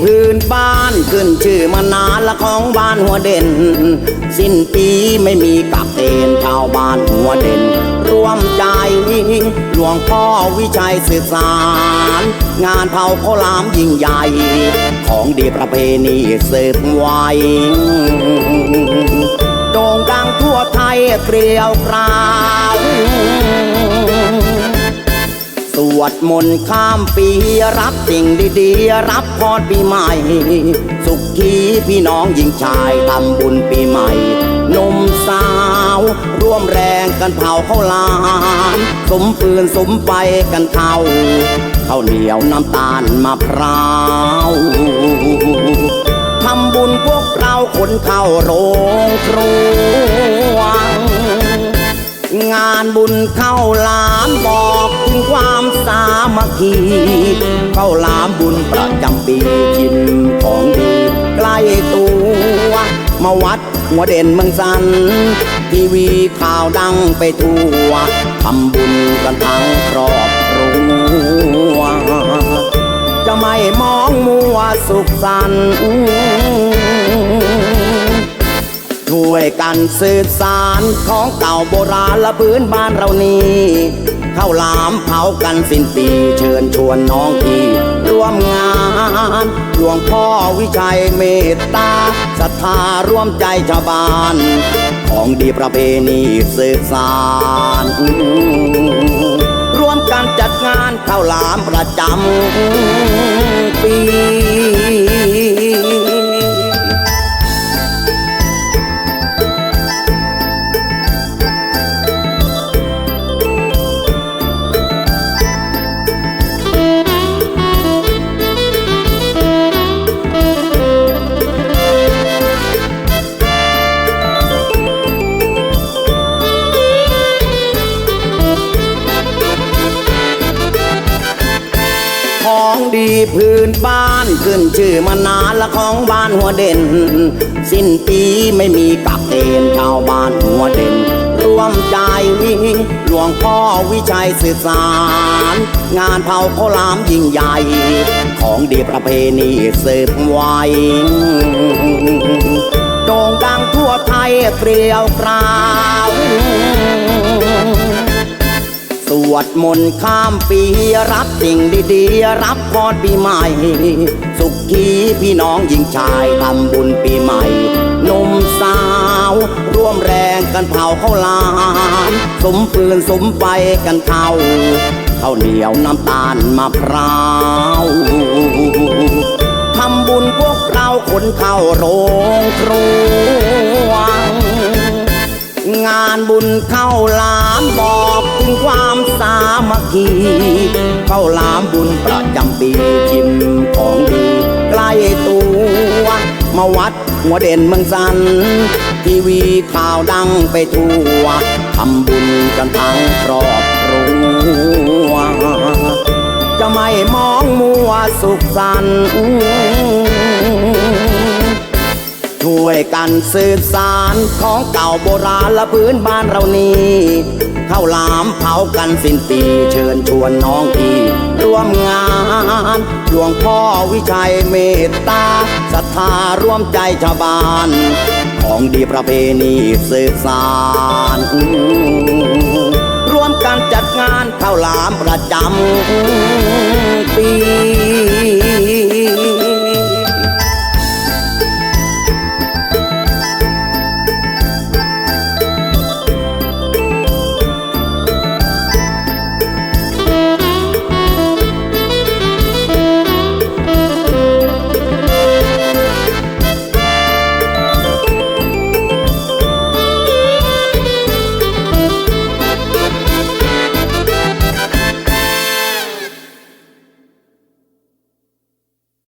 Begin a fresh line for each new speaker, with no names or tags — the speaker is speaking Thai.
พื้นบ้านขึ้นชื่อมานานละของบ้านหัวเด่น สิ้นปีไม่มีกักเกณฑ์ชาวบ้านหัวเด่น ร่วมใจหลวงพ่อวิชัยสื่อสาร งานเผาข้าวหลามยิ่งใหญ่ ของดีประเพณีสืบไว้โด่งดังทั่วไทยเกลียวกราว วดมนต์ข้ามปีรับสิ่งดีๆ รับพรปีใหม่ สุขีพี่น้องหญิงชายทำบุญปีใหม่หนุ่มสาว ร่วมแรงกันเผาข้าวหลามสมปืนสมไฟกันเท่าข้าวเหนียวน้ำตาลมะพร้าวทำบุญพวกเราคนเข้าโรงครัว งานบุญเข้าลามบอกถึงความสามัคคีเข้าลามบุญประจำปีกินของดีใกล้ตัว มาวัดหัวเด่นเมืองสัน ทีวีข่าวดังไปทั่วทำบุญกันทั้งครอบครัวจะไม่มองมัวสุขสันต์ ช่วยกันสืบสารของเก่าโบราณและพื้นบ้านเรานี้ข้าวหลามเผากันสิ้นปีเชิญชวนน้องพี่ร่วมงานหลวงพ่อวิชัยเมตตาศรัทธาร่วมใจชาวบ้าน ของดีประเพณีสืบสารร่วมกันจัดงานข้าวหลามประจำปี พื้นบ้านขึ้นชื่อมานานละของบ้านหัวเด่น สิ้นปีไม่มีกักเกณฑ์ชาวบ้านหัวเด่น ร่วมใจหลวงพ่อวิชัยสื่อสาร งานเผาข้าวหลามยิ่งใหญ่ ของดีประเพณีสืบไว้โด่งดังทั่วไทยเกลียวกราว วดมนต์ข้ามปีรับสิ่งดีๆ รับพรปีใหม่ สุขีพี่น้องหญิงชายทำบุญปีใหม่นมสาว ร่วมแรงกันเผาข้าวลามสมฟืนสมไฟกันเท่าข้าวเหนียวน้ำตาลมะพร้าวทำบุญพวกเราคนเข้าโรงครัวงานบุญเข้าลามบอกถึงความสา มัคคีเข้าลามบุญประจำปีชิมของดีใกล้ตัว มาวัดหัวเด่นเมืองสัน ทีวีข่าวดังไปทั่วทำบุญกันทั้งครอบครัว จะไม่มองมัวสุขสันต์ช่วยกันสืบสารของเก่าโบราณและพื้นบ้านเรานี้ ข้าวหลามเผากันสิ้นปีเชิญชวนน้องพี่ร่วมงานหลวงพ่อวิชัยเมตตาศรัทธาร่วมใจชาวบ้าน ของดีประเพณีสืบสารร่วมกันจัดงานข้าวหลามประจำปี